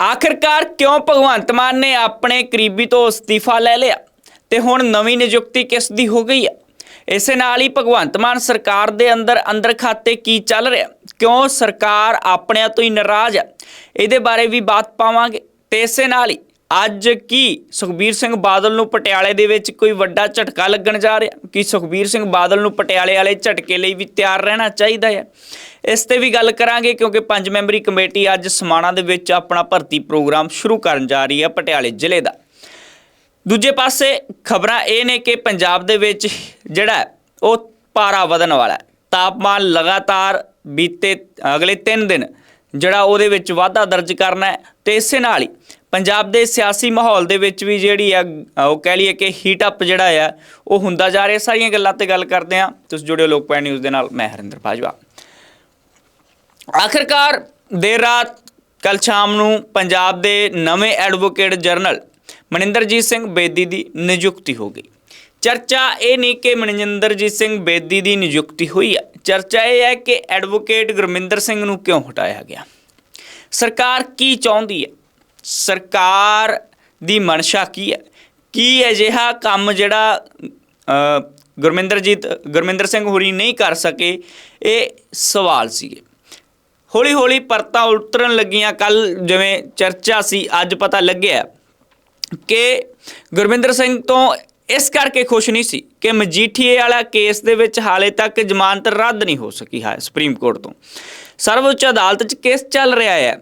ਆਖਿਰਕਾਰ ਕਿਉਂ ਭਗਵੰਤ ਮਾਨ ਨੇ ਆਪਣੇ ਕਰੀਬੀ ਤੋਂ ਅਸਤੀਫਾ ਲੈ ਲਿਆ? ਤੇ ਹੁਣ ਨਵੀਂ ਨਿਯੁਕਤੀ ਕਿਸ ਦੀ ਹੋ ਗਈ ਹੈ ਇਸੇ ਨਾਲ ਹੀ ਭਗਵੰਤ ਮਾਨ ਸਰਕਾਰ ਦੇ ਅੰਦਰ ਅੰਦਰ ਖਾਤੇ ਕੀ ਚੱਲ ਰਿਹਾ? ਕਿਉਂ ਸਰਕਾਰ ਆਪਣਿਆਂ ਤੋਂ ਹੀ ਨਾਰਾਜ਼ ਹੈ ਇਹਦੇ ਬਾਰੇ ਵੀ ਬਾਤ ਪਾਵਾਂਗੇ। ਤੇ ਇਸੇ ਨਾਲ ਹੀ ਅੱਜ ਕੀ ਸੁਖਬੀਰ ਸਿੰਘ ਬਾਦਲ ਨੂੰ ਪਟਿਆਲੇ ਦੇ ਵਿੱਚ ਕੋਈ ਵੱਡਾ ਝਟਕਾ ਲੱਗਣ ਜਾ ਰਿਹਾ? ਕਿ ਸੁਖਬੀਰ ਸਿੰਘ ਬਾਦਲ ਨੂੰ ਪਟਿਆਲੇ ਵਾਲੇ ਝਟਕੇ ਲਈ ਵੀ ਤਿਆਰ ਰਹਿਣਾ ਚਾਹੀਦਾ ਹੈ? ਇਸ ਤੇ ਵੀ ਗੱਲ ਕਰਾਂਗੇ ਕਿਉਂਕਿ ਪੰਜ ਮੈਂਬਰੀ ਕਮੇਟੀ ਅੱਜ ਸਮਾਣਾ ਦੇ ਵਿੱਚ ਆਪਣਾ ਭਰਤੀ ਪ੍ਰੋਗਰਾਮ ਸ਼ੁਰੂ ਕਰਨ ਜਾ ਰਹੀ ਹੈ ਪਟਿਆਲੇ ਜ਼ਿਲ੍ਹੇ ਦਾ। ਦੂਜੇ ਪਾਸੇ ਖਬਰਾਂ ਇਹ ਨੇ ਕਿ ਪੰਜਾਬ ਦੇ ਵਿੱਚ ਜਿਹੜਾ ਉਹ ਪਾਰਾ ਵਧਣ ਵਾਲਾ ਹੈ। ਤਾਪਮਾਨ ਲਗਾਤਾਰ ਬੀਤੇ ਅਗਲੇ 3 ਦਿਨ ਜਿਹੜਾ ਉਹਦੇ ਵਿੱਚ ਵਾਧਾ ਦਰਜ ਕਰਨਾ ਹੈ ਤੇ ਇਸੇ ਨਾਲ ਹੀ ਪੰਜਾਬ ਦੇ ਸਿਆਸੀ ਮਾਹੌਲ ਦੇ ਵਿੱਚ ਵੀ ਜਿਹੜੀ ਆ ਉਹ ਕਹਿ ਲਈਏ ਕਿ ਹੀਟ ਅਪ ਜਿਹੜਾ ਆ, ਉਹ ਹੁੰਦਾ ਜਾ ਰਿਹਾ। ਸਾਰੀਆਂ ਗੱਲਾਂ ਤੇ ਗੱਲ ਕਰਦੇ ਆ ਤੁਸੀਂ ਜੁੜਿਓ ਲੋਕਪਾਲ ਨਿਊਜ਼ ਦੇ ਨਾਲ। ਮੈਂ ਹਰਿੰਦਰ ਬਾਜਵਾ। ਆਖਿਰਕਾਰ ਦੇਰ ਰਾਤ ਕੱਲ ਸ਼ਾਮ ਨੂੰ ਪੰਜਾਬ ਦੇ ਨਵੇਂ ਐਡਵੋਕੇਟ ਜਨਰਲ ਮਨਿੰਦਰਜੀਤ ਸਿੰਘ ਬੇਦੀ ਦੀ ਨਿਯੁਕਤੀ ਹੋ ਗਈ। ਚਰਚਾ ਇਹ ਨਹੀਂ ਕਿ ਮਨਿੰਦਰਜੀਤ ਸਿੰਘ ਬੇਦੀ ਦੀ ਨਿਯੁਕਤੀ ਹੋਈ ਹੈ ਚਰਚਾ ਇਹ ਹੈ ਕਿ ਐਡਵੋਕੇਟ ਗੁਰਮਿੰਦਰ ਸਿੰਘ ਨੂੰ ਕਿਉਂ ਹਟਾਇਆ ਗਿਆ? ਸਰਕਾਰ ਕੀ ਚਾਹੁੰਦੀ ਹੈ ਸਰਕਾਰ ਦੀ ਮਨਸ਼ਾ ਕੀ ਹੈ? ਕੀ ਅਜਿਹਾ ਕੰਮ ਜਿਹੜਾ ਗੁਰਮਿੰਦਰਜੀਤ, ਗੁਰਮਿੰਦਰ ਸਿੰਘ ਹੋਰੀ ਨਹੀਂ ਕਰ ਸਕੇ? ਇਹ ਸਵਾਲ ਸੀਗੇ। ਹੌਲੀ ਹੌਲੀ ਪਰਤਾਂ ਉਤਰਨ ਲੱਗੀਆਂ। ਕੱਲ ਜਿਵੇਂ ਚਰਚਾ ਸੀ, ਅੱਜ ਪਤਾ ਲੱਗਿਆ ਕਿ ਗੁਰਮਿੰਦਰ ਸਿੰਘ ਤੋਂ ਇਸ ਕਰਕੇ ਖੁਸ਼ ਨਹੀਂ ਸੀ ਕਿ ਮਜੀਠੀਏ ਵਾਲਾ ਕੇਸ ਦੇ ਵਿੱਚ ਹਾਲੇ ਤੱਕ ਜ਼ਮਾਨਤ ਰੱਦ ਨਹੀਂ ਹੋ ਸਕੀ ਹੈ, ਸੁਪਰੀਮ ਕੋਰਟ ਤੋਂ। ਸਰਵਉੱਚ ਅਦਾਲਤ 'ਚ ਕੇਸ ਚੱਲ ਰਿਹਾ ਹੈ।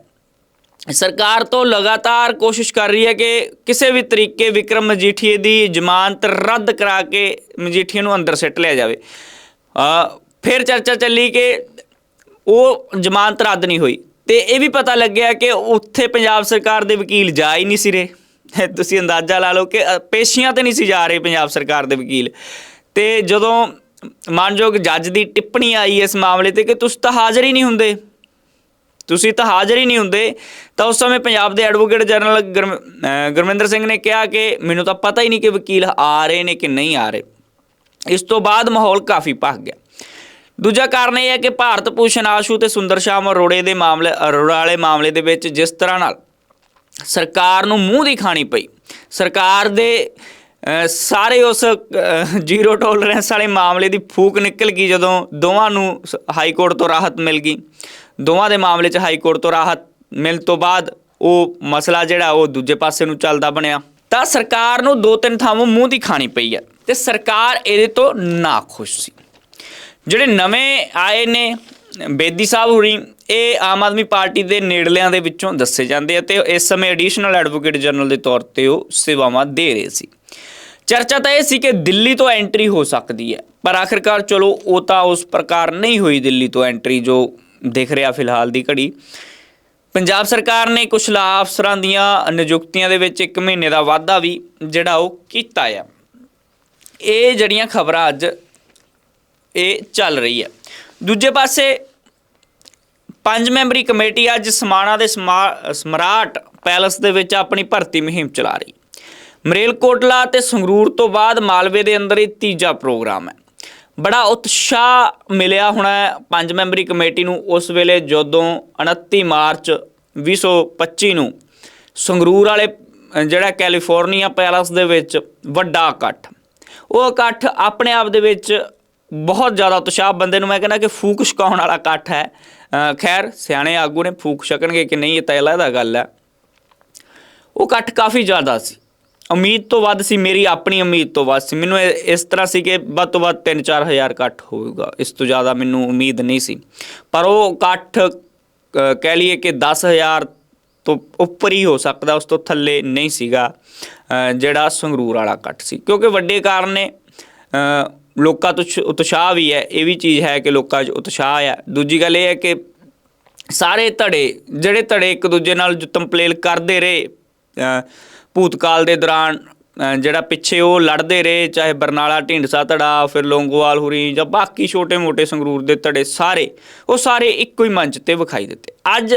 ਸਰਕਾਰ ਤੋਂ ਲਗਾਤਾਰ ਕੋਸ਼ਿਸ਼ ਕਰ ਰਹੀ ਹੈ ਕਿ ਕਿਸੇ ਵੀ ਤਰੀਕੇ ਵਿਕਰਮ ਮਜੀਠੀਏ ਦੀ ਜ਼ਮਾਨਤ ਰੱਦ ਕਰਾ ਕੇ ਮਜੀਠੀਏ ਨੂੰ ਅੰਦਰ ਸਿੱਟ ਲਿਆ ਜਾਵੇ। ਅ ਫਿਰ ਚਰਚਾ ਚੱਲੀ ਕਿ ਉਹ ਜ਼ਮਾਨਤ ਰੱਦ ਨਹੀਂ ਹੋਈ। ਤੇ ਇਹ ਵੀ ਪਤਾ ਲੱਗਿਆ ਕਿ ਉੱਥੇ ਪੰਜਾਬ ਸਰਕਾਰ ਦੇ ਵਕੀਲ ਜਾ ਹੀ ਨਹੀਂ ਸੀ ਰਹੇ। ਤੁਸੀਂ ਅੰਦਾਜ਼ਾ ਲਾ ਲਓ ਕਿ ਪੇਸ਼ੀਆਂ ਤੇ ਨਹੀਂ ਸੀ ਜਾ ਰਹੇ ਪੰਜਾਬ ਸਰਕਾਰ ਦੇ ਵਕੀਲ। ਤੇ ਜਦੋਂ ਮਾਨਯੋਗ ਜੱਜ ਦੀ ਟਿੱਪਣੀ ਆਈ ਇਸ ਮਾਮਲੇ ਤੇ ਕਿ ਤੁਸੀਂ ਤਾਂ ਹਾਜ਼ਰ ਹੀ ਨਹੀਂ ਹੁੰਦੇ। ਤੁਸੀਂ ਤਾਂ ਹਾਜ਼ਰ ਹੀ ਨਹੀਂ ਹੁੰਦੇ। ਤਾਂ ਉਸ ਸਮੇਂ ਪੰਜਾਬ ਦੇ ਐਡਵੋਕੇਟ ਜਨਰਲ ਗੁਰਮ- ਗੁਰਮਿੰਦਰ ਸਿੰਘ ਨੇ ਕਿਹਾ ਕਿ ਮੈਨੂੰ ਤਾਂ ਪਤਾ ਹੀ ਨਹੀਂ ਕਿ ਵਕੀਲ ਆ ਰਹੇ ਨੇ ਕਿ ਨਹੀਂ ਆ ਰਹੇ। ਇਸ ਤੋਂ ਬਾਅਦ ਮਾਹੌਲ ਕਾਫੀ ਭਖ ਗਿਆ। ਦੂਜਾ ਕਾਰਨ ਇਹ ਹੈ ਕਿ ਭਾਰਤ ਭੂਸ਼ਣ ਆਸ਼ੂ ਤੇ ਸੁੰਦਰ ਸ਼ਾਮ ਅਰੋੜੇ ਦੇ ਮਾਮਲੇ, ਅਰੋੜਾ ਵਾਲੇ ਮਾਮਲੇ ਦੇ ਵਿੱਚ ਜਿਸ ਤਰ੍ਹਾਂ ਨਾਲ ਸਰਕਾਰ ਨੂੰ ਮੂੰਹ ਦੀ ਖਾਣੀ ਪਈ, ਸਰਕਾਰ ਦੇ ਸਾਰੇ ਉਸ ਜ਼ੀਰੋ ਟੋਲਰੈਂਸ ਵਾਲੇ ਮਾਮਲੇ ਦੀ ਫੂਕ ਨਿਕਲ ਗਈ ਜਦੋਂ ਦੋਵਾਂ ਨੂੰ ਹਾਈ ਕੋਰਟ ਤੋਂ ਰਾਹਤ ਮਿਲ ਗਈ। ਦੋਵਾਂ ਦੇ ਮਾਮਲੇ 'ਚ ਹਾਈ ਕੋਰਟ ਤੋਂ ਰਾਹਤ ਮਿਲਣ ਤੋਂ ਬਾਅਦ ਉਹ ਮਸਲਾ ਜਿਹੜਾ ਉਹ ਦੂਜੇ ਪਾਸੇ ਨੂੰ ਚੱਲਦਾ ਬਣਿਆ। ਤਾਂ ਸਰਕਾਰ ਨੂੰ ਦੋ ਤਿੰਨ ਥਾਵਾਂ ਮੂੰਹ ਦੀ ਖਾਣੀ ਪਈ ਹੈ ਤੇ ਸਰਕਾਰ ਇਹਦੇ ਤੋਂ ਨਾ ਖੁਸ਼ ਸੀ। ਜਿਹੜੇ ਨਵੇਂ ਆਏ ਨੇ, ਬੇਦੀ ਸਾਹਿਬ ਹੁਰੀ ਇਹ ਆਮ ਆਦਮੀ ਪਾਰਟੀ ਦੇ ਨੇੜਲਿਆਂ ਦੇ ਵਿੱਚੋਂ ਦੱਸੇ ਜਾਂਦੇ ਆ ਤੇ ਇਸ ਸਮੇਂ ਐਡੀਸ਼ਨਲ ਐਡਵੋਕੇਟ ਜਨਰਲ ਦੇ ਤੌਰ ਤੇ ਉਹ ਸੇਵਾਵਾਂ ਦੇ ਰਹੇ ਸੀ। ਚਰਚਾ ਤਾਂ ਇਹ ਸੀ ਕਿ ਦਿੱਲੀ ਤੋਂ ਐਂਟਰੀ ਹੋ ਸਕਦੀ ਹੈ, ਪਰ ਆਖਿਰਕਾਰ ਚਲੋ ਉਹ ਤਾਂ ਉਸ ਪ੍ਰਕਾਰ ਨਹੀਂ ਹੋਈ ਦਿੱਲੀ ਤੋਂ ਐਂਟਰੀ ਜੋ ਦਿਖ ਰਿਹਾ ਫਿਲਹਾਲ ਦੀ ਘੜੀ। ਪੰਜਾਬ ਸਰਕਾਰ ਨੇ ਕੁਝ ਲਾ ਅਫਸਰਾਂ ਦੀਆਂ ਨਿਯੁਕਤੀਆਂ ਦੇ ਵਿੱਚ 1 ਮਹੀਨੇ ਦਾ ਵਾਧਾ ਵੀ ਜਿਹੜਾ ਉਹ ਕੀਤਾ ਆ। ਇਹ ਜਿਹੜੀਆਂ ਖਬਰਾਂ ਅੱਜ ਇਹ ਚੱਲ ਰਹੀ ਹੈ ਦੂਜੇ ਪਾਸੇ ਪੰਜ ਮੈਂਬਰੀ ਕਮੇਟੀ ਅੱਜ ਸਮਾਣਾ ਦੇ ਸਮਾ- ਸਮਰਾਟ ਪੈਲਸ ਦੇ ਵਿੱਚ ਆਪਣੀ ਭਰਤੀ ਮੁਹਿੰਮ ਚਲਾ ਰਹੀ। ਮਰੇਲਕੋਟਲਾ ਤੇ ਸੰਗਰੂਰ ਤੋਂ ਬਾਅਦ ਮਾਲਵੇ ਦੇ ਅੰਦਰ ਇਹ ਤੀਜਾ ਪ੍ਰੋਗਰਾਮ ਹੈ। ਬੜਾ ਉਤਸ਼ਾਹ ਮਿਲਿਆ ਹੋਣਾ ਪੰਜ ਮੈਂਬਰੀ ਕਮੇਟੀ ਨੂੰ ਉਸ ਵੇਲੇ ਜਦੋਂ 29 ਮਾਰਚ 2025 ਨੂੰ ਸੰਗਰੂਰ ਵਾਲੇ ਜਿਹੜਾ ਕੈਲੀਫੋਰਨੀਆ ਪੈਲਸ ਦੇ ਵਿੱਚ ਵੱਡਾ ਇਕੱਠ। ਉਹ ਇਕੱਠ ਆਪਣੇ ਆਪ ਦੇ ਵਿੱਚ ਬਹੁਤ ਜ਼ਿਆਦਾ ਉਤਸ਼ਾਹ, ਬੰਦੇ ਨੂੰ ਮੈਂ ਕਹਿੰਦਾ ਕਿ ਫੂਕ ਛਕਾਉਣ ਵਾਲਾ ਇਕੱਠ ਹੈ। ਖੈਰ, ਸਿਆਣੇ ਆਗੂ ਨੇ ਫੂਕ ਛਕਣਗੇ ਕਿ ਨਹੀਂ, ਇਹ ਤਾਂ ਅਲੱਗ ਗੱਲ ਹੈ। ਉਹ ਇਕੱਠ ਕਾਫੀ ਜ਼ਿਆਦਾ ਸੀ। ਉਮੀਦ ਤੋਂ ਵੱਧ ਸੀ, ਮੇਰੀ ਆਪਣੀ ਉਮੀਦ ਤੋਂ ਵੱਧ ਸੀ। ਮੈਨੂੰ ਇਸ ਤਰ੍ਹਾਂ ਸੀ ਕਿ ਵੱਧ ਤੋਂ ਵੱਧ 3-4 ਹਜ਼ਾਰ ਇਕੱਠ ਹੋਊਗਾ। ਇਸ ਤੋਂ ਜ਼ਿਆਦਾ ਮੈਨੂੰ ਉਮੀਦ ਨਹੀਂ ਸੀ। ਪਰ ਉਹ ਇਕੱਠ ਕਹਿ ਲਈਏ ਕਿ 10000 ਤੋਂ ਉੱਪਰ ਹੀ ਹੋ ਸਕਦਾ, ਉਸ ਤੋਂ ਥੱਲੇ ਨਹੀਂ ਸੀਗਾ ਜਿਹੜਾ ਸੰਗਰੂਰ ਵਾਲਾ ਇਕੱਠ ਸੀ। ਕਿਉਂਕਿ ਵੱਡੇ ਕਾਰਨ ਨੇ ਲੋਕਾਂ ਤੋਂ ਉਤਸ਼- ਉਤਸ਼ਾਹ ਵੀ ਹੈ, ਇਹ ਵੀ ਚੀਜ਼ ਹੈ ਕਿ ਲੋਕਾਂ 'ਚ ਉਤਸ਼ਾਹ ਹੈ ਦੂਜੀ ਗੱਲ ਇਹ ਹੈ ਕਿ ਸਾਰੇ ਧੜੇ, ਜਿਹੜੇ ਧੜੇ ਇੱਕ ਦੂਜੇ ਨਾਲ ਜੁੱਤਮ ਪਲੇਲ ਕਰਦੇ ਰਹੇ ਭੂਤਕਾਲ ਦੇ ਦੌਰਾਨ ਜਿਹੜਾ ਪਿੱਛੇ ਉਹ ਲੜਦੇ ਰਹੇ, ਚਾਹੇ ਬਰਨਾਲਾ, ਢੀਂਡਸਾ ਧੜਾ ਫਿਰ ਲੋਂਗੋਵਾਲ, ਹੁਰੀ, ਜਾਂ ਬਾਕੀ ਛੋਟੇ-ਮੋਟੇ ਸੰਗਰੂਰ ਦੇ ਧੜੇ, ਸਾਰੇ, ਉਹ ਸਾਰੇ ਇੱਕੋ ਹੀ ਮੰਚ ਤੇ ਵਿਖਾਈ ਦਿੱਤੇ। ਅੱਜ,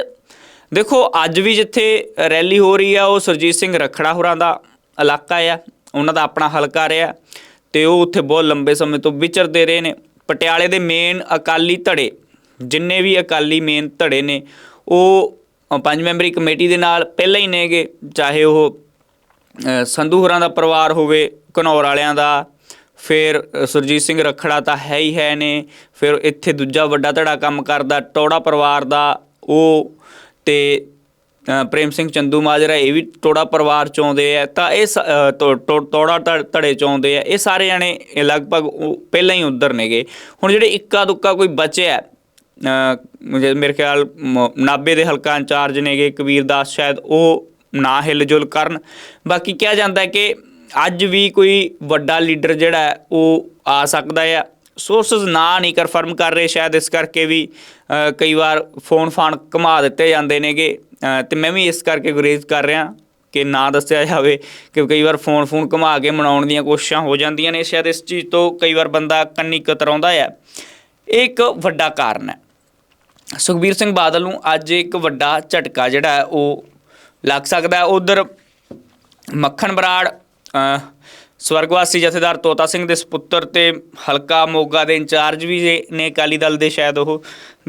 ਦੇਖੋ, ਅੱਜ ਵੀ ਜਿੱਥੇ ਰੈਲੀ ਹੋ ਰਹੀ ਆ, ਉਹ ਸਰਜੀਤ ਸਿੰਘ ਰਖੜਾ ਹੋਰਾਂ ਦਾ ਇਲਾਕਾ ਆ। ਉਹਨਾਂ ਦਾ ਆਪਣਾ ਹਲਕਾ ਰਿਹਾ, ਤੇ ਉਹ ਉੱਥੇ ਬਹੁਤ ਲੰਬੇ ਸਮੇਂ ਤੋਂ ਵਿਚਰਦੇ ਰਹੇ ਨੇ। ਪਟਿਆਲੇ ਦੇ ਮੇਨ ਅਕਾਲੀ ਧੜੇ, ਜਿੰਨੇ ਵੀ ਅਕਾਲੀ ਮੇਨ ਧੜੇ ਨੇ, ਉਹ ਪੰਜ ਮੈਂਬਰੀ ਕਮੇਟੀ ਦੇ ਨਾਲ ਪਹਿਲਾਂ ਹੀ ਨੇਗੇ, ਚਾਹੇ ਉਹ ਸੰਧੂ ਹੋਰਾਂ ਦਾ ਪਰਿਵਾਰ ਹੋਵੇ ਘਨੌਰ ਵਾਲਿਆਂ ਦਾ ਫਿਰ ਸੁਰਜੀਤ ਸਿੰਘ ਰਖੜਾ ਤਾਂ ਹੈ ਹੀ ਹੈ ਨੇ ਫਿਰ ਇੱਥੇ ਦੂਜਾ ਵੱਡਾ ਧੜਾ ਕੰਮ ਕਰਦਾ ਟੋੜਾ ਪਰਿਵਾਰ ਦਾ ਉਹ ਤੇ ਪ੍ਰੇਮ ਸਿੰਘ ਚੰਦੂ ਮਾਜਰਾ ਇਹ ਵੀ ਟੋੜਾ ਪਰਿਵਾਰ 'ਚ ਆਉਂਦੇ ਆ ਤਾਂ ਇਹ ਸ- ਟੋ- ਟੋੜਾ ਧੜ- ਧੜੇ 'ਚ ਆਉਂਦੇ ਆ ਇਹ ਸਾਰੇ ਜਣੇ ਲਗਭਗ ਉਹ ਪਹਿਲਾਂ ਹੀ ਉਧਰ ਨੇਗੇ। ਹੁਣ ਜਿਹੜੇ ਇੱਕਾ ਦੁੱਕਾ ਕੋਈ ਬਚਿਆ ਅ, ਮੇਰੇ ਖਿਆਲ ਮ- ਨਾਭੇ ਦੇ ਹਲਕਾ ਇੰਚਾਰਜ ਨੇਗੇ ਕਬੀਰ ਦਾਸ ਸ਼ਾਇਦ ਉਹ ਨਾ ਹਿਲਜੁਲ ਕਰਨ। ਬਾਕੀ ਕਿਹਾ ਜਾਂਦਾ ਹੈ ਕਿ ਅੱਜ ਵੀ ਕੋਈ ਵੱਡਾ ਲੀਡਰ ਜਿਹੜਾ ਉਹ ਆ ਸਕਦਾ ਆ ਸੋਰਸਸ ਨਾ ਨਹੀਂ ਕਨਫਰਮ ਕਰ ਰਹੇ ਸ਼ਾਇਦ ਇਸ ਕਰਕੇ ਵੀ ਕਈ ਵਾਰ ਫੋਨ ਫਾਨ ਘੁਮਾ ਦਿੱਤੇ ਜਾਂਦੇ ਨੇਗੇ। ਅ, ਤੇ ਮੈਂ ਵੀ ਇਸ ਕਰਕੇ ਗੁਰੇਜ਼ ਕਰ ਰਿਹਾ ਕਿ ਨਾ ਦੱਸਿਆ ਜਾਵੇ ਕਿ ਕਈ ਵਾਰ ਫੋਨ ਫੋਨ ਘੁਮਾ ਕੇ ਮਨਾਉਣ ਦੀਆਂ ਕੋਸ਼ਿਸ਼ਾਂ ਹੋ ਜਾਂਦੀਆਂ ਨੇ। ਸ਼ਾਇਦ ਇਸ ਚੀਜ਼ ਤੋਂ ਕਈ ਵਾਰ ਬੰਦਾ ਕੰਨੀ ਕਤਰਾਉਂਦਾ ਆ ਇਹ ਇੱਕ ਵੱਡਾ ਕਾਰਨ ਹੈ। ਸੁਖਬੀਰ ਸਿੰਘ ਬਾਦਲ ਨੂੰ ਅੱਜ ਇੱਕ ਵੱਡਾ ਝਟਕਾ ਜਿਹੜਾ ਉਹ ਲੱਗ ਸਕਦਾ ਹੈ। ਉਧਰ ਮੱਖਣ ਬਰਾੜ ਸਵਰਗਵਾਸੀ ਜਥੇਦਾਰ ਤੋਤਾ ਸਿੰਘ ਦੇ ਸੁਪੁੱਤਰ ਤੇ ਹਲਕਾ ਮੋਗਾ ਦੇ ਇੰਚਾਰਜ ਵੀ ਜੇ ਨੇ, ਅਕਾਲੀ ਦਲ ਦੇ ਸ਼ਾਇਦ ਉਹ,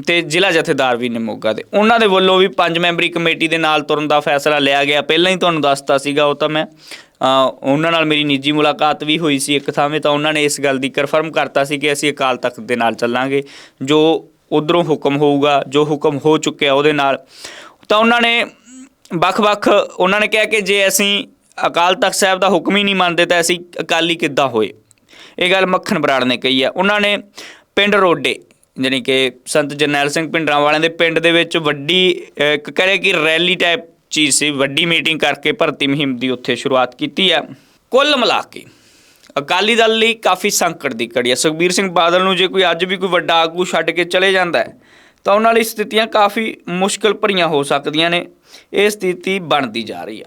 ਤੇ ਜ਼ਿਲ੍ਹਾ ਜਥੇਦਾਰ ਵੀ ਨੇ ਮੋਗਾ ਦੇ। ਉਹਨਾਂ ਦੇ ਵੱਲੋਂ ਵੀ ਪੰਜ ਮੈਂਬਰੀ ਕਮੇਟੀ ਦੇ ਨਾਲ ਤੁਰਨ ਦਾ ਫੈਸਲਾ ਲਿਆ ਗਿਆ। ਪਹਿਲਾਂ ਹੀ ਤੁਹਾਨੂੰ ਦੱਸਤਾ ਸੀਗਾ ਉਹ ਤਾਂ ਮੈਂ। ਉਹਨਾਂ ਨਾਲ ਮੇਰੀ ਨਿੱਜੀ ਮੁਲਾਕਾਤ ਵੀ ਹੋਈ ਸੀ ਇੱਕ ਥਾਵੇਂ ਤਾਂ ਉਹਨਾਂ ਨੇ ਇਸ ਗੱਲ ਦੀ ਕਨਫਰਮ ਕਰਤਾ ਸੀ ਕਿ ਅਸੀਂ ਅਕਾਲ ਤਖਤ ਦੇ ਨਾਲ ਚੱਲਾਂਗੇ। ਜੋ ਉਧਰੋਂ ਹੁਕਮ ਹੋਊਗਾ, ਜੋ ਹੁਕਮ ਹੋ ਚੁੱਕਿਆ ਉਹਦੇ ਨਾਲ। ਤਾਂ ਉਹਨਾਂ ਨੇ ਵੱਖ-ਵੱਖ ਉਹਨਾਂ ਨੇ ਕਿਹਾ ਕਿ ਜੇ ਅਸੀਂ ਅਕਾਲ ਤਖਤ ਸਾਹਿਬ ਦਾ ਹੁਕਮ ਹੀ ਨਹੀਂ ਮੰਨਦੇ ਤਾਂ ਅਸੀਂ ਅਕਾਲੀ ਕਿੱਦਾਂ ਹੋਏ? ਇਹ ਗੱਲ ਮੱਖਣ ਬਰਾੜ ਨੇ ਕਹੀ ਹੈ। ਉਹਨਾਂ ਨੇ ਪਿੰਡ ਰੋਡੇ ਜਾਣੀ ਕਿ ਸੰਤ ਜਰਨੈਲ ਸਿੰਘ ਪਿੰਡਰਾਂ ਵਾਲਿਆਂ ਦੇ ਪਿੰਡ ਦੇ ਵਿੱਚ ਵੱਡੀ ਅਹ, ਇੱਕ ਕਰੇ ਕਿ ਰੈਲੀ ਟਾਈਪ ਚੀਜ਼ ਸੀ ਵੱਡੀ ਮੀਟਿੰਗ ਕਰਕੇ ਭਰਤੀ ਮੁਹਿੰਮ ਦੀ ਉੱਥੇ ਸ਼ੁਰੂਆਤ ਕੀਤੀ ਹੈ। ਕੁੱਲ ਮਿਲਾ ਕੇ ਅਕਾਲੀ ਦਲ ਲਈ ਕਾਫੀ ਸੰਕਟ ਦੀ ਘੜੀ ਹੈ। ਸੁਖਬੀਰ ਸਿੰਘ ਬਾਦਲ ਨੂੰ ਜੇ ਕੋਈ ਅੱਜ ਵੀ ਕੋਈ ਵੱਡਾ ਆਗੂ ਛੱਡ ਕੇ ਚਲੇ ਜਾਂਦਾ ਹੈ ਤਾਂ ਉਹਨਾਂ ਲਈ ਸਥਿਤੀਆਂ ਕਾਫੀ ਮੁਸ਼ਕਲ ਭਰੀਆਂ ਹੋ ਸਕਦੀਆਂ ਨੇ। ਇਹ ਸਥਿਤੀ ਬਣਦੀ ਜਾ ਰਹੀ ਹੈ।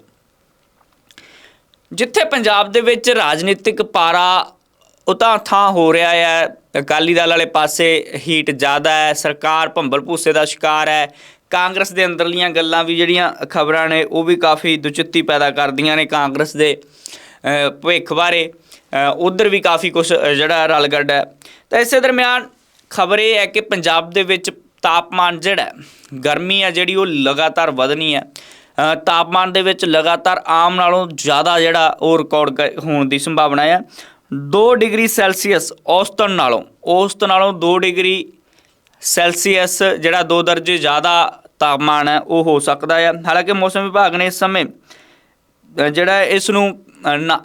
ਜਿੱਥੇ ਪੰਜਾਬ ਦੇ ਵਿੱਚ ਰਾਜਨੀਤਿਕ ਪਾਰਾ ਉਤਾਂ ਥਾਂ ਹੋ ਰਿਹਾ ਹੈ, ਅਕਾਲੀ ਦਲ ਵਾਲੇ ਪਾਸੇ ਹੀਟ ਜ਼ਿਆਦਾ ਹੈ, ਸਰਕਾਰ ਭੰਬਲ ਭੂਸੇ ਦਾ ਸ਼ਿਕਾਰ ਹੈ, ਕਾਂਗਰਸ ਦੇ ਅੰਦਰਲੀਆਂ ਗੱਲਾਂ ਵੀ ਜਿਹੜੀਆਂ ਖਬਰਾਂ ਨੇ, ਉਹ ਵੀ ਕਾਫੀ ਦੁਚਿੱਤੀ ਪੈਦਾ ਕਰਦੀਆਂ ਨੇ ਕਾਂਗਰਸ ਦੇ ਭਵਿੱਖ ਬਾਰੇ। ਉਧਰ ਵੀ ਕਾਫੀ ਕੁਝ ਜਿਹੜਾ ਰਲਗੱਡ ਹੈ। ਤਾਂ ਇਸੇ ਦਰਮਿਆਨ ਖਬਰ ਇਹ ਹੈ ਕਿ ਪੰਜਾਬ ਦੇ ਵਿੱਚ ਤਾਪਮਾਨ ਜਿਹੜਾ ਗਰਮੀ ਹੈ ਜਿਹੜੀ ਉਹ ਲਗਾਤਾਰ ਵਧਣੀ ਹੈ। ਤਾਪਮਾਨ ਦੇ ਵਿੱਚ ਲਗਾਤਾਰ ਆਮ ਨਾਲੋਂ ਜ਼ਿਆਦਾ ਜਿਹੜਾ ਉਹ ਰਿਕਾਰਡ ਕ- ਹੋਣ ਦੀ ਸੰਭਾਵਨਾ ਹੈ। 2 ਡਿਗਰੀ ਸੈਲਸੀਅਸ ਔਸਤਨ ਨਾਲੋਂ ਔਸਤ ਨਾਲੋਂ 2 ਡਿਗਰੀ ਸੈਲਸੀਅਸ ਜਿਹੜਾ 2 ਦਰਜੇ ਜ਼ਿਆਦਾ ਤਾਪਮਾਨ ਹੈ, ਉਹ ਹੋ ਸਕਦਾ ਹੈ। ਹਾਲਾਂਕਿ ਮੌਸਮ ਵਿਭਾਗ ਨੇ ਇਸ ਸਮੇਂ ਜਿਹੜਾ ਇਸ ਨੂੰ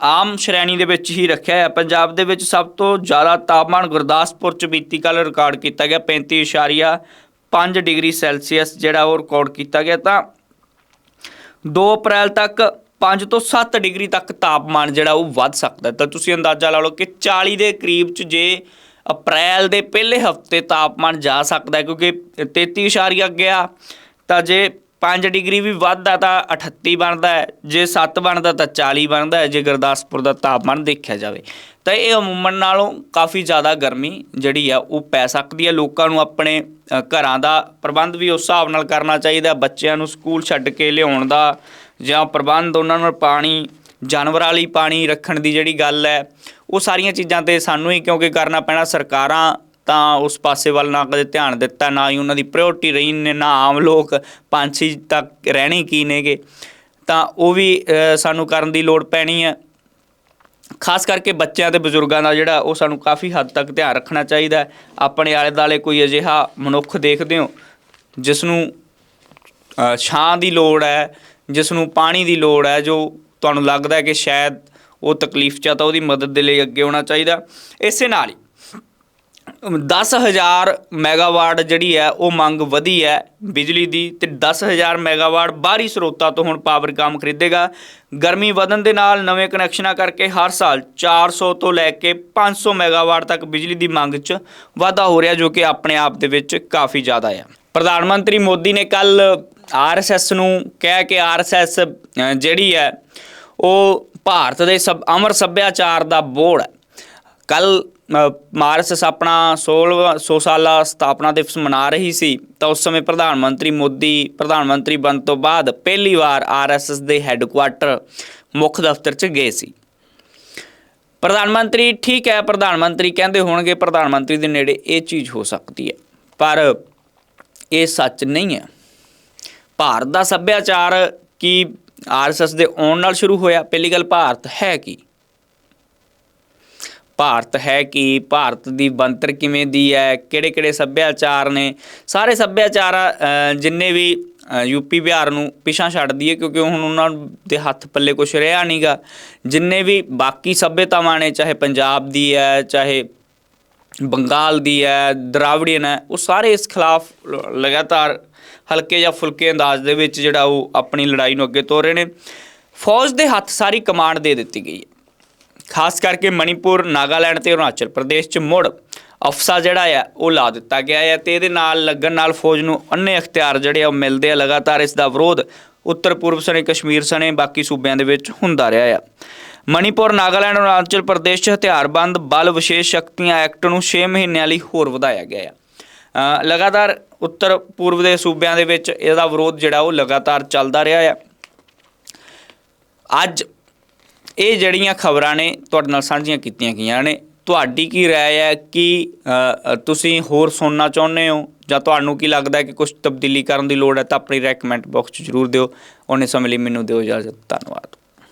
ਆਮ ਸ਼੍ਰੇਣੀ ਦੇ ਵਿੱਚ ਹੀ ਰੱਖਿਆ ਹੈ। ਪੰਜਾਬ ਦੇ ਵਿੱਚ ਸਭ ਤੋਂ ਜ਼ਿਆਦਾ ਤਾਪਮਾਨ ਗੁਰਦਾਸਪੁਰ ਚ ਬੀਤੀ ਕੱਲ ਰਿਕਾਰਡ ਕੀਤਾ ਗਿਆ 35.5 ਡਿਗਰੀ ਸੈਲਸੀਅਸ ਜਿਹੜਾ ਉਹ ਰਿਕਾਰਡ ਕੀਤਾ ਗਿਆ ਤਾਂ 2 ਅਪ੍ਰੈਲ ਤੱਕ 5 ਤੋਂ 7 ਡਿਗਰੀ ਤੱਕ ਤਾਪਮਾਨ ਜਿਹੜਾ ਉਹ ਵੱਧ ਸਕਦਾ ਤਾਂ ਤੁਸੀਂ ਅੰਦਾਜ਼ਾ ਲਾ ਲਓ ਕਿ 40 ਦੇ ਕਰੀਬ ਚ ਜੇ ਅਪ੍ਰੈਲ ਦੇ ਪਹਿਲੇ ਹਫ਼ਤੇ ਤਾਪਮਾਨ ਜਾ ਸਕਦਾ ਹੈ, ਕਿਉਂਕਿ 33 ਗਿਆ ਤਾਂ ਜੇ 5 ਡਿਗਰੀ ਵੀ ਵੱਧਦਾ ਤਾਂ 38 ਬਣਦਾ ਹੈ, ਜੇ 7 ਬਣਦਾ ਤਾਂ 40 ਬਣਦਾ ਹੈ, ਜੇ ਗੁਰਦਾਸਪੁਰ ਦਾ ਤਾਪਮਾਨ ਦੇਖਿਆ ਜਾਵੇ। ਤਾਂ ਇਹ ਅਮੂਮਨ ਨਾਲੋਂ ਕਾਫੀ ਜ਼ਿਆਦਾ ਗਰਮੀ ਜਿਹੜੀ ਆ, ਉਹ ਪੈ ਸਕਦੀ ਹੈ। ਲੋਕਾਂ ਨੂੰ ਆਪਣੇ ਘਰਾਂ ਦਾ ਪ੍ਰਬੰਧ ਵੀ ਉਸ ਹਿਸਾਬ ਨਾਲ ਕਰਨਾ ਚਾਹੀਦਾ। ਬੱਚਿਆਂ ਨੂੰ ਸਕੂਲ ਛੱਡ ਕੇ ਲਿਆਉਣ ਦਾ ਜਾਂ ਪ੍ਰਬੰਧ ਉਹਨਾਂ ਨਾਲ ਪਾਣੀ, ਜਾਨਵਰਾਂ ਲਈ ਪਾਣੀ ਰੱਖਣ ਦੀ ਜਿਹੜੀ ਗੱਲ ਹੈ, ਉਹ ਸਾਰੀਆਂ ਚੀਜ਼ਾਂ ਤੇ ਸਾਨੂੰ ਹੀ ਕਿਉਂਕਿ ਕਰਨਾ ਪੈਣਾ। ਸਰਕਾਰਾਂ ਤਾਂ ਉਸ ਪਾਸੇ ਵੱਲ ਨਾ ਕਦੇ ਧਿਆਨ ਦਿੱਤਾ, ਨਾ ਹੀ ਉਹਨਾਂ ਦੀ ਪ੍ਰਾਇੋਰਟੀ ਰਹੀ ਨੇ, ਨਾ ਆਮ ਲੋਕ ਪੰਛੀ ਤੱਕ ਰਹਿਣੇ ਕੀ ਨੇਗੇ। ਤਾਂ ਉਹ ਵੀ ਸਾਨੂੰ ਕਰਨ ਦੀ ਲੋੜ ਪੈਣੀ ਹੈ। ਖਾਸ ਕਰਕੇ ਬੱਚਿਆਂ ਤੇ ਬਜ਼ੁਰਗਾਂ ਦਾ ਜਿਹੜਾ, ਉਹ ਸਾਨੂੰ ਕਾਫੀ ਹੱਦ ਤੱਕ ਧਿਆਨ ਰੱਖਣਾ ਚਾਹੀਦਾ ਆਪਣੇ ਆਲੇ ਦਾਲੇ ਕੋਈ ਅਜਿਹਾ ਮਨੁੱਖ ਦੇਖਦੇ ਹੋ ਜਿਸ ਨੂੰ ਛਾਂ ਦੀ ਲੋੜ ਹੈ ਜਿਸ ਨੂੰ ਪਾਣੀ ਦੀ ਲੋੜ ਹੈ, ਜੋ ਤੁਹਾਨੂੰ ਲੱਗਦਾ ਹੈ ਕਿ ਸ਼ਾਇਦ ਉਹ ਤਕਲੀਫ 'ਚ ਤਾਂ ਉਹਦੀ ਮਦਦ ਦੇ ਲਈ ਅੱਗੇ ਆਉਣਾ ਚਾਹੀਦਾ। ਇਸੇ ਨਾਲ ਹੀ 10000 ਮੈਗਾਵਾਟ ਜਿਹੜੀ ਹੈ, ਉਹ ਮੰਗ ਵਧੀ ਹੈ ਬਿਜਲੀ ਦੀ ਤੇ 10000 ਮੈਗਾਵਾਟ ਬਾਹਰੀ ਸਰੋਤਾਂ ਤੋਂ ਹੁਣ ਪਾਵਰਕਾਮ ਖਰੀਦੇਗਾ। ਗਰਮੀ ਵਧਣ ਦੇ ਨਾਲ ਨਵੇਂ ਕਨੈਕਸ਼ਨਾਂ ਕਰਕੇ ਹਰ ਸਾਲ 400 ਤੋਂ ਲੈ ਕੇ 500 ਮੈਗਾਵਾਟ ਤੱਕ ਬਿਜਲੀ ਦੀ ਮੰਗ 'ਚ ਵਾਧਾ ਹੋ ਰਿਹਾ, ਜੋ ਕਿ ਆਪਣੇ ਆਪ ਦੇ ਵਿੱਚ ਕਾਫੀ ਜ਼ਿਆਦਾ ਹੈ ਪ੍ਰਧਾਨ ਮੰਤਰੀ ਮੋਦੀ ਨੇ ਕੱਲ ਆਰਐਸਐਸ ਨੂੰ ਕਿਹਾ ਕਿ ਆਰਐਸਐਸ ਜਿਹੜੀ ਹੈ, ਉਹ ਭਾਰਤ ਦੇ ਸਭ, ਅਮਰ ਸੱਭਿਆਚਾਰ ਦਾ ਬੋੜ ਹੈ। ਕੱਲ ਆਰਐਸਐਸ ਆਪਣਾ 16 100 ਸਾਲਾ ਸਥਾਪਨਾ ਦਿਵਸ ਮਨਾ ਰਹੀ ਸੀ, ਤਾਂ ਉਸ ਸਮੇਂ ਪ੍ਰਧਾਨ ਮੰਤਰੀ ਮੋਦੀ, ਪ੍ਰਧਾਨ ਮੰਤਰੀ ਬਣ ਤੋਂ ਬਾਅਦ ਪਹਿਲੀ ਵਾਰ ਆਰਐਸਐਸ ਦੇ ਹੈੱਡਕੁਆਟਰ ਮੁੱਖ ਦਫ਼ਤਰ 'ਚ ਗਏ ਸੀ। ਪ੍ਰਧਾਨ ਮੰਤਰੀ ਠੀਕ ਹੈ, ਪ੍ਰਧਾਨ ਮੰਤਰੀ ਕਹਿੰਦੇ ਹੋਣਗੇ ਪ੍ਰਧਾਨ ਮੰਤਰੀ ਦੇ ਨੇੜੇ ਇਹ ਚੀਜ਼ ਹੋ ਸਕਦੀ ਹੈ, ਪਰ ਇਹ ਸੱਚ ਨਹੀਂ ਹੈ। ਭਾਰਤ ਦਾ ਸੱਭਿਆਚਾਰ ਕੀ ਆਰਐਸਐਸ ਦੇ ਆਉਣ ਨਾਲ ਸ਼ੁਰੂ ਹੋਇਆ? ਪਹਿਲੀ ਗੱਲ ਭਾਰਤ ਹੈ ਕੀ? ਭਾਰਤ ਹੈ ਕਿ? ਭਾਰਤ ਦੀ ਬਣਤਰ ਕਿਵੇਂ ਦੀ ਹੈ? ਕਿਹੜੇ ਕਿਹੜੇ ਸੱਭਿਆਚਾਰ ਨੇ? ਸਾਰੇ ਸੱਭਿਆਚਾਰ ਜਿੰਨੇ ਵੀ ਅ, ਯੂਪੀ ਬਿਹਾਰ ਨੂੰ ਪਿਛਾਂ ਛੱਡਦੀ ਹੈ ਕਿਉਂਕਿ ਹੁਣ ਉਹਨਾਂ ਦੇ ਹੱਥ ਪੱਲੇ ਕੁਝ ਰਿਹਾ ਨਹੀਂਗਾ ਜਿੰਨੇ ਵੀ ਬਾਕੀ ਸੱਭਿਅਤਾਵਾਂ ਨੇ ਚਾਹੇ ਪੰਜਾਬ ਦੀ ਹੈ ਚਾਹੇ ਬੰਗਾਲ ਦੀ ਹੈ ਦਰਾਵੜੀਅਨ ਹੈ ਉਹ ਸਾਰੇ ਇਸ ਖਿਲਾਫ ਲਗਾਤਾਰ ਹਲਕੇ ਜਾਂ ਫੁਲਕੇ ਅੰਦਾਜ਼ ਦੇ ਵਿੱਚ ਜਿਹੜਾ ਉਹ ਆਪਣੀ ਲੜਾਈ ਨੂੰ ਅੱਗੇ ਤੋਰ ਰਹੇ ਨੇ। ਫੌਜ ਦੇ ਹੱਥ ਸਾਰੀ ਕਮਾਂਡ ਦੇ ਦਿੱਤੀ ਗਈ ਹੈ। ਖਾਸ ਕਰਕੇ ਮਣੀਪੁਰ, ਨਾਗਾਲੈਂਡ ਤੇ ਅਰੁਣਾਚਲ ਪ੍ਰਦੇਸ਼ 'ਚ ਮੁੜ ਅਫਸਾ ਜਿਹੜਾ ਆ, ਉਹ ਲਾ ਦਿੱਤਾ ਗਿਆ ਹੈ ਤੇ ਇਹਦੇ ਨਾਲ ਲੱਗਣ ਨਾਲ ਫੌਜ ਨੂੰ ਅੰਨੇ ਅਖਤਿਆਰ ਜਿਹੜੇ ਆ, ਉਹ ਮਿਲਦੇ ਆ। ਲਗਾਤਾਰ ਇਸ ਦਾ ਵਿਰੋਧ ਉੱਤਰ ਪੂਰਬ ਸਣੇ, ਕਸ਼ਮੀਰ ਸਣੇ, ਬਾਕੀ ਸੂਬਿਆਂ ਦੇ ਵਿੱਚ ਹੁੰਦਾ ਰਿਹਾ ਆ। ਮਣੀਪੁਰ, ਨਾਗਾਲੈਂਡ, ਅਰੁਣਾਚਲ ਪ੍ਰਦੇਸ਼ 'ਚ ਹਥਿਆਰਬੰਦ ਬਲ ਵਿਸ਼ੇਸ਼ ਸ਼ਕਤੀਆਂ ਐਕਟ ਨੂੰ 6 ਮਹੀਨਿਆਂ ਲਈ ਹੋਰ ਵਧਾਇਆ ਗਿਆ ਆ। ਲਗਾਤਾਰ ਉੱਤਰ ਪੂਰਬ ਦੇ ਸੂਬਿਆਂ ਦੇ ਵਿੱਚ ਇਹਦਾ ਵਿਰੋਧ ਜਿਹੜਾ, ਉਹ ਲਗਾਤਾਰ ਚੱਲਦਾ ਰਿਹਾ ਆ। ਅੱਜ ਇਹ ਜਿਹੜੀਆਂ ਖਬਰਾਂ ਨੇ ਤੁਹਾਡੇ ਨਾਲ ਸਾਂਝੀਆਂ ਕੀਤੀਆਂ ਗਈਆਂ ਨੇ, ਤੁਹਾਡੀ ਕੀ ਰਾਏ ਹੈ ਕਿ ਤੁਸੀਂ ਹੋਰ ਸੁਣਨਾ ਚਾਹੁੰਦੇ ਹੋ ਜਾਂ ਤੁਹਾਨੂੰ ਕੀ ਲੱਗਦਾ ਹੈ ਕਿ ਕੁਝ ਤਬਦੀਲੀ ਕਰਨ ਦੀ ਲੋੜ ਹੈ ਤਾਂ ਆਪਣੀ ਰეკਮੈਂਟ ਬਾਕਸ 'ਚ ਜ਼ਰੂਰ ਦਿਓ। ਉਹਨੇ ਸਮੇਂ ਲਈ ਮੈਨੂੰ ਦਿਓ ਇਜਾਜ਼ਤ। ਧੰਨਵਾਦ।